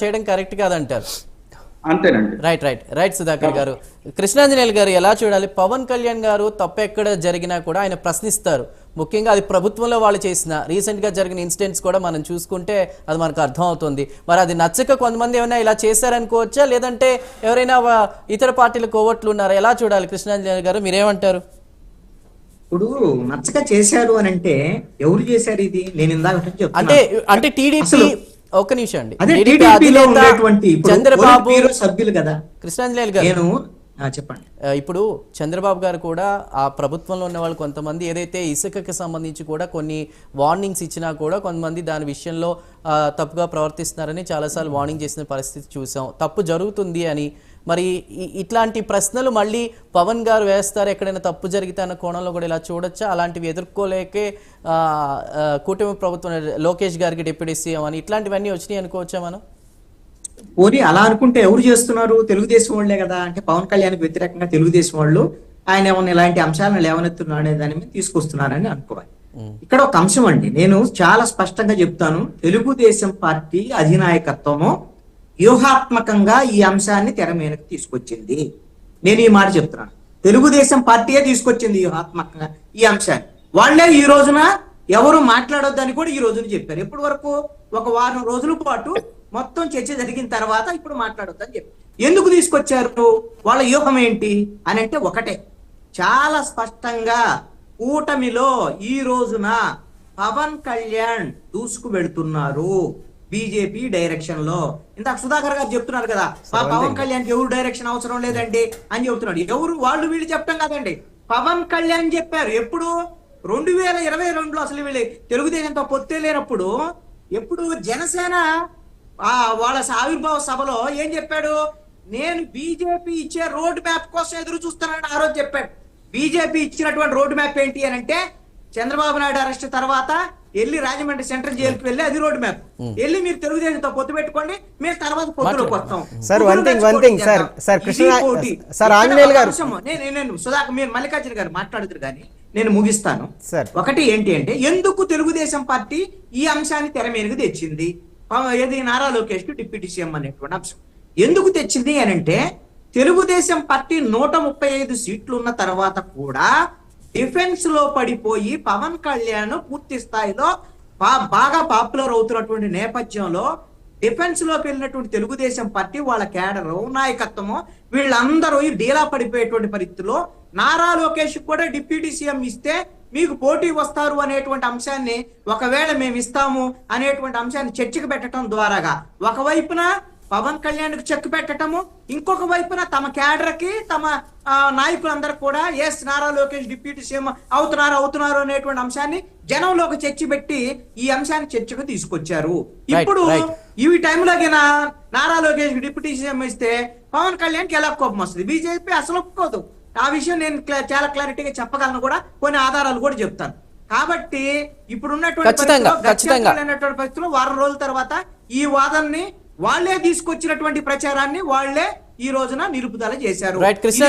చేయడం కరెక్ట్ కాదంటారు. అంతేనండి. రైట్ రైట్ రైట్ సుధాకర్ గారు. కృష్ణాంజనేయులు గారు ఎలా చూడాలి? పవన్ కళ్యాణ్ గారు తప్పు ఎక్కడ జరిగినా కూడా ఆయన ప్రశ్నిస్తారు. ముఖ్యంగా అది ప్రభుత్వంలో వాళ్ళు చేసిన రీసెంట్గా జరిగిన ఇన్సిడెంట్స్ కూడా మనం చూసుకుంటే అది మనకు అర్థం అవుతుంది. మరి అది నచ్చక కొంతమంది ఏమైనా ఇలా చేశారనుకోవచ్చా? లేదంటే ఎవరైనా ఇతర పార్టీల కోవట్లు ఉన్నారా? ఎలా చూడాలి కృష్ణాంజనేయులు గారు? మీరేమంటారు? ఇప్పుడు నచ్చక చేశారు అని అంటే ఎవరు చేశారు ఇది? నేను ఇందాక. అంటే అంటే టీడీపీ ఒక్క నిమిషం అండి. చంద్రబాబు సభ్యులు కదా. కృష్ణాంజనేయులు గారు. నేను చెప్పండి. ఇప్పుడు చంద్రబాబు గారు కూడా ఆ ప్రభుత్వంలో ఉన్న వాళ్ళు కొంతమంది ఏదైతే ఇసుకకి సంబంధించి కూడా కొన్ని వార్నింగ్స్ ఇచ్చినా కూడా కొంతమంది దాని విషయంలో తప్పుగా ప్రవర్తిస్తున్నారని చాలాసార్లు వార్నింగ్ చేసిన పరిస్థితి చూసాం. తప్పు జరుగుతుంది అని మరి ఇట్లాంటి ప్రశ్నలు మళ్ళీ పవన్ గారు వేస్తారు ఎక్కడైనా తప్పు జరిగితే అన్న కోణంలో కూడా ఇలా చూడొచ్చా? అలాంటివి ఎదుర్కోలేకే కూటమి ప్రభుత్వం లోకేష్ గారికి డిప్యూటీ సీఎం అని ఇట్లాంటివన్నీ వచ్చినాయి అనుకోవచ్చా మనం? పోనీ అలా అనుకుంటే ఎవరు చేస్తున్నారు? తెలుగుదేశం వాళ్ళే కదా. అంటే పవన్ కళ్యాణ్కి వ్యతిరేకంగా తెలుగుదేశం వాళ్ళు ఆయన ఏమన్నా ఇలాంటి అంశాలను లేవనెత్తున్నారు అనే దాని మీద తీసుకొస్తున్నారని అనుకోవాలి. ఇక్కడ ఒక అంశం అండి. నేను చాలా స్పష్టంగా చెప్తాను. తెలుగుదేశం పార్టీ అధినాయకత్వము వ్యూహాత్మకంగా ఈ అంశాన్ని తెర మీదకి తీసుకొచ్చింది. నేను ఈ మాట చెప్తున్నాను. తెలుగుదేశం పార్టీయే తీసుకొచ్చింది వ్యూహాత్మకంగా ఈ అంశాన్ని. వాళ్ళే ఈ రోజున ఎవరు మాట్లాడొద్దని కూడా ఈ రోజున చెప్పారు. ఎప్పటి వరకు? ఒక వారం రోజుల పాటు మొత్తం చర్చ జరిగిన తర్వాత ఇప్పుడు మాట్లాడొద్దని చెప్పారు. ఎందుకు తీసుకొచ్చారు? వాళ్ళ వ్యూహం ఏంటి? అని అంటే ఒకటే. చాలా స్పష్టంగా కూటమిలో ఈ రోజున పవన్ కళ్యాణ్ దూసుకు వెళుతున్నారు బీజేపీ డైరెక్షన్లో. ఇందాక సుధాకర్ గారు చెప్తున్నారు కదా మా పవన్ కళ్యాణ్ ఎవరు డైరెక్షన్ అవసరం లేదండి అని చెప్తున్నాడు ఎవరు వాళ్ళు వీళ్ళు చెప్పడం కాదండి. పవన్ కళ్యాణ్ చెప్పారు. ఎప్పుడు? రెండు వేల ఇరవై రెండులో అసలు వీళ్ళు తెలుగుదేశంతో పొత్తే లేనప్పుడు ఎప్పుడు జనసేన ఆ వాళ్ళ ఆవిర్భావ సభలో ఏం చెప్పాడు? నేను బీజేపీ ఇచ్చే రోడ్ మ్యాప్ కోసం ఎదురు చూస్తున్నానని ఆ రోజు చెప్పాడు. బీజేపీ ఇచ్చినటువంటి రోడ్ మ్యాప్ ఏంటి అని అంటే చంద్రబాబు నాయుడు అరెస్ట్ తర్వాత వెళ్ళి రాజమండ్రి సెంట్రల్ జైలుకి వెళ్ళి అది రోడ్ మ్యాప్. వెళ్ళి మీరు తెలుగుదేశంతో పొత్తు పెట్టుకోండి మీరు తర్వాత పొత్తులోకి వస్తాం. Sir, one thing, one thing, sir, sir, Krishna-. Sir, Anjaneyulu garu. నేను నేను సుధాకర్ మీరు మల్లికార్జున గారు మాట్లాడుతురు కానీ నేను ముగిస్తాను. సార్. ఒకటి ఏంటి అంటే ఎందుకు తెలుగుదేశం పార్టీ ఈ అంశాన్ని తెర మీదకి తెచ్చింది? ఏది నారా లోకేష్కి డిప్యూటీ సీఎం అనేటువంటి అంశం. ఎందుకు తెచ్చింది అని అంటే తెలుగుదేశం పార్టీ నూట ముప్పై ఐదు సీట్లు ఉన్న తర్వాత కూడా డిఫెన్స్లో పడిపోయి పవన్ కళ్యాణ్ పూర్తి స్థాయిలో బాగా పాపులర్ అవుతున్నటువంటి నేపథ్యంలో డిఫెన్స్లోకి వెళ్ళినటువంటి తెలుగుదేశం పార్టీ వాళ్ళ కేడరు నాయకత్వము వీళ్ళందరూ డీలా పడిపోయేటువంటి పరిస్థితిలో నారా లోకేష్ కూడా డిప్యూటీ సీఎం ఇస్తే మీకు పోటీ వస్తారు అనేటువంటి అంశాన్ని ఒకవేళ మేము ఇస్తాము అనేటువంటి అంశాన్ని చర్చకు పెట్టడం ద్వారాగా ఒకవైపున పవన్ కళ్యాణ్కు చెక్ పెట్టటము. ఇంకొక వైపున తమ క్యాడర్కి తమ నాయకులందరూ కూడా yes Nara Lokesh deputy CM అవుతున్నారు అవుతున్నారు అనేటువంటి అంశాన్ని జనంలోకి చర్చ పెట్టి ఈ అంశాన్ని చర్చకు తీసుకొచ్చారు. ఇప్పుడు. ఈ టైంలో నారా లోకేష్ డిప్యూటీ సీఎం ఇస్తే పవన్ కళ్యాణ్కి ఎలా కోపం వస్తుంది? బీజేపీ అసలు ఒప్పుకోదు. ఆ విషయం నేను చాలా క్లారిటీగా చెప్పగలను కూడా కొన్ని ఆధారాలు కూడా చెప్తాను. కాబట్టి ఇప్పుడు ఉన్నటువంటి ఖచ్చితంగా, పరిస్థితిలో, ఖచ్చితంగా. గత్యంతరం లేనటువంటి పరిస్థితిలో వారం రోజుల తర్వాత ఈ వాదనని వాళ్ళే తీసుకొచ్చినటువంటి ప్రచారాన్ని వాళ్ళే ఈ రోజున నిలుపుదల చేశారు.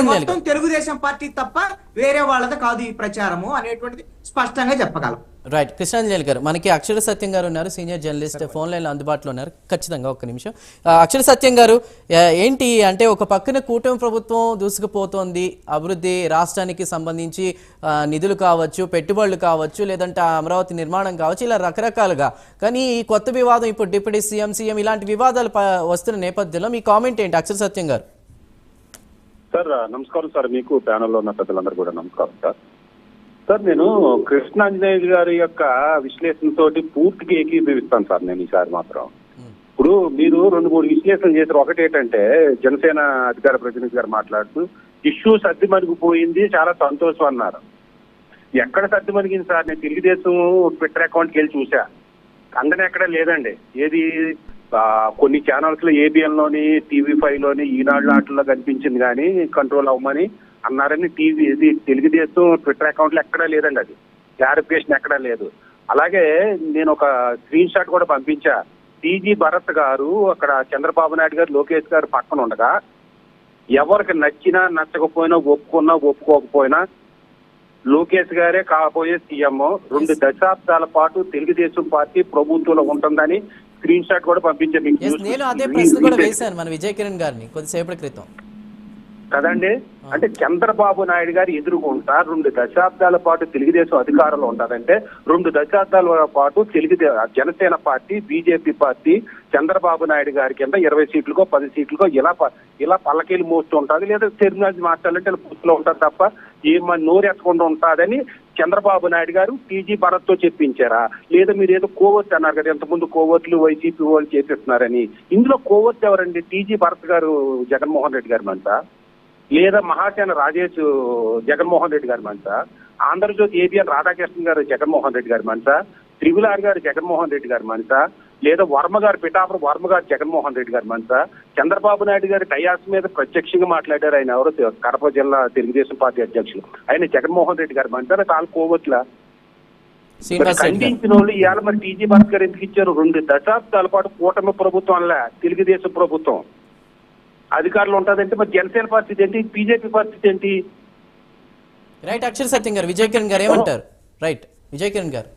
మొత్తం తెలుగుదేశం పార్టీ తప్ప వేరే వాళ్ళది కాదు ఈ ప్రచారము అనేటువంటిది స్పష్టంగా చెప్పగలం. రైట్ కృష్ణాంజలి గారు మనకి అక్షర సత్యం గారు ఉన్నారు సీనియర్ జర్నలిస్ట్ ఫోన్ లైన్ అందుబాటులో ఉన్నారు. ఖచ్చితంగా ఒక్క నిమిషం. అక్షర సత్యం గారు ఏంటి అంటే ఒక పక్కన కూటమి ప్రభుత్వం దూసుకుపోతోంది అభివృద్ధి రాష్ట్రానికి సంబంధించి నిధులు కావచ్చు పెట్టుబడులు కావచ్చు లేదంటే అమరావతి నిర్మాణం కావచ్చు ఇలా రకరకాలుగా. కానీ ఈ కొత్త వివాదం ఇప్పుడు డిప్యూటీ సీఎం సీఎం ఇలాంటి వివాదాలు ప- వస్తున్న నేపథ్యంలో మీ కామెంట్ ఏంటి అక్షర సత్యం గారు? సార్ నమస్కారం సార్ మీకు ప్యానల్లో ఉన్న పెద్దలందరూ కూడా నమస్కారం సార్. సార్ నేను కృష్ణాంజనేయ గారి యొక్క విశ్లేషణ తోటి పూర్తిగా ఏకీభవిస్తాను సార్ నేను ఈసారి మాత్రం. ఇప్పుడు మీరు రెండు మూడు విశ్లేషణ చేశారు. ఒకటి ఏంటంటే జనసేన అధికార ప్రతినిధి గారు మాట్లాడుతూ ఇష్యూ సర్ది మరిగిపోయింది చాలా సంతోషం అన్నారు. ఎక్కడ సర్ది మరిగింది సార్? నేను తెలుగుదేశం ట్విట్టర్ అకౌంట్కి వెళ్ళి చూసా అందనే ఎక్కడ లేదండి. ఏది కొన్ని ఛానల్స్లో ఏబిఎన్లోని టీవీ ఫైవ్లోని ఈనాడు ఆటల్లో కనిపించింది కానీ కంట్రోల్ అవ్వమని అన్నారని టీవీ ఇది తెలుగుదేశం ట్విట్టర్ అకౌంట్లో ఎక్కడా లేదండి అది. క్లారిఫికేషన్ ఎక్కడా లేదు. అలాగే నేను ఒక స్క్రీన్ షాట్ కూడా పంపించా. టీజీ భరత్ గారు అక్కడ చంద్రబాబు నాయుడు గారు లోకేష్ గారు పక్కన ఉండగా ఎవరికి నచ్చినా నచ్చకపోయినా ఒప్పుకున్నా ఒప్పుకోకపోయినా లోకేష్ గారే కాబోయే సీఎం. రెండు దశాబ్దాల పాటు తెలుగుదేశం పార్టీ ప్రభుత్వంలో ఉంటుందని స్క్రీన్ షాట్ కూడా పంపించాను నేను అదే ప్రశ్న కూడా వేశాను మన విజయ్ కిరణ్ గారిని కొద్దిసేపటి క్రితం. కదండి? అంటే చంద్రబాబు నాయుడు గారు ఎదుర్కొంటా రెండు దశాబ్దాల పాటు తెలుగుదేశం అధికారంలో ఉంటుందంటే రెండు దశాబ్దాల పాటు తెలుగుదే Janasena party BJP party Chandrababu Naidu గారి కింద ఇరవై సీట్లకో పది సీట్లకో ఇలా ఇలా పల్లకీలు మోస్తూ ఉంటుంది లేదా టెర్మినాలజీ మాట్లాడాలంటే ఇలా ఉంటారు తప్ప ఏం నోరెత్తకుండా ఉంటాదని చంద్రబాబు నాయుడు గారు టీజీ భరత్తో చెప్పించారా? లేదా మీరు ఏదో కోవత్ అన్నారు కదా ఇంతకుముందు కోవత్లు వైసీపీ వాళ్ళు చేపిస్తున్నారని ఇందులో కోవత్ ఎవరండి? టీజీ భరత్ గారు జగన్మోహన్ రెడ్డి గారి మంతా లేదా మహాసేన రాజేష్ జగన్మోహన్ రెడ్డి గారి మంచ ఆంధ్రజ్యోతి ఏబిఎన్ రాధాకృష్ణ గారు జగన్మోహన్ రెడ్డి గారి మంచ త్రిగుల్ ఆర్ గారు జగన్మోహన్ రెడ్డి గారి మంచ లేదా వర్మ గారు పిఠాపురం వర్మ గారు జగన్మోహన్ రెడ్డి గారి మంచ చంద్రబాబు నాయుడు గారి టయాస్ మీద ప్రత్యక్షంగా మాట్లాడారు ఆయన ఎవరు కడప జిల్లా తెలుగుదేశం పార్టీ అధ్యక్షులు. ఆయన జగన్మోహన్ రెడ్డి గారి మంచ కాలు కోవట్ల. ఖండించిన వాళ్ళు ఇవాళ మరి టీజీ గారు ఎందుకు ఇచ్చారు? రెండు దశాబ్దాల పాటు కూటమి ప్రభుత్వంలా తెలుగుదేశం ప్రభుత్వం. అధికారులు ఉంటుందంటే మరి జనసేన పరిస్థితి ఏంటి? బీజేపీ పరిస్థితి ఏంటి? రైట్ అక్షర సత్యం గారు విజయ్ కిరణ్ గారు ఏమంటారు? రైట్ విజయ్ కిరణ్ గారు.